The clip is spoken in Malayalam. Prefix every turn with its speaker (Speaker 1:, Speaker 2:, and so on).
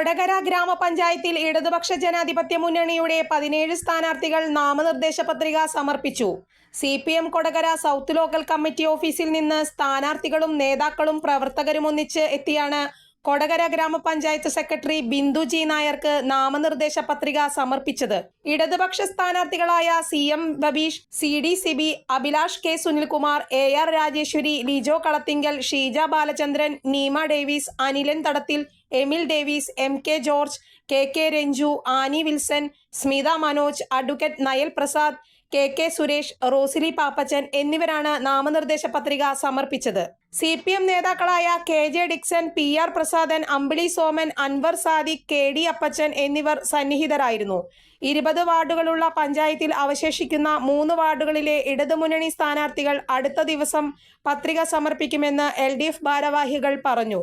Speaker 1: കൊടകര ഗ്രാമപഞ്ചായത്തിൽ ഇടതുപക്ഷ ജനാധിപത്യ മുന്നണിയുടെ പതിനേഴ് സ്ഥാനാർത്ഥികൾ നാമനിർദ്ദേശ പത്രിക സമർപ്പിച്ചു. C P M Kodakara south local committee ഓഫീസിൽ നിന്ന് സ്ഥാനാർത്ഥികളും നേതാക്കളും പ്രവർത്തകരും ഒന്നിച്ച് എത്തിയാണ് കൊടകര ഗ്രാമപഞ്ചായത്ത് സെക്രട്ടറി ബിന്ദു ജി നായർക്ക് നാമനിർദ്ദേശ പത്രിക സമർപ്പിച്ചത്. ഇടതുപക്ഷ സ്ഥാനാർത്ഥികളായ C M Babeesh C D Sibi Abhilash K Sunilkumar A R Rajeswari Lijo Kalathingal Sheeja Balachandran Neema Davis Anilan Thadathil Emil Davis M K George K K Ranju Annie Wilson Smitha Manoj advocate Nayal Prasad K K Suresh Rosily Pappachan എന്നിവരാണ് നാമനിർദ്ദേശ പത്രിക സമർപ്പിച്ചത്. സി പി എം നേതാക്കളായ K J Dixon P R Prasadan Ambili Soman Anwar Sadiq K D Appachan എന്നിവർ സന്നിഹിതരായിരുന്നു. ഇരുപത് വാർഡുകളുള്ള പഞ്ചായത്തിൽ അവശേഷിക്കുന്ന മൂന്ന് വാർഡുകളിലെ ഇടതുമുന്നണി സ്ഥാനാർത്ഥികൾ അടുത്ത ദിവസം പത്രിക സമർപ്പിക്കുമെന്ന് എൽ ഭാരവാഹികൾ പറഞ്ഞു.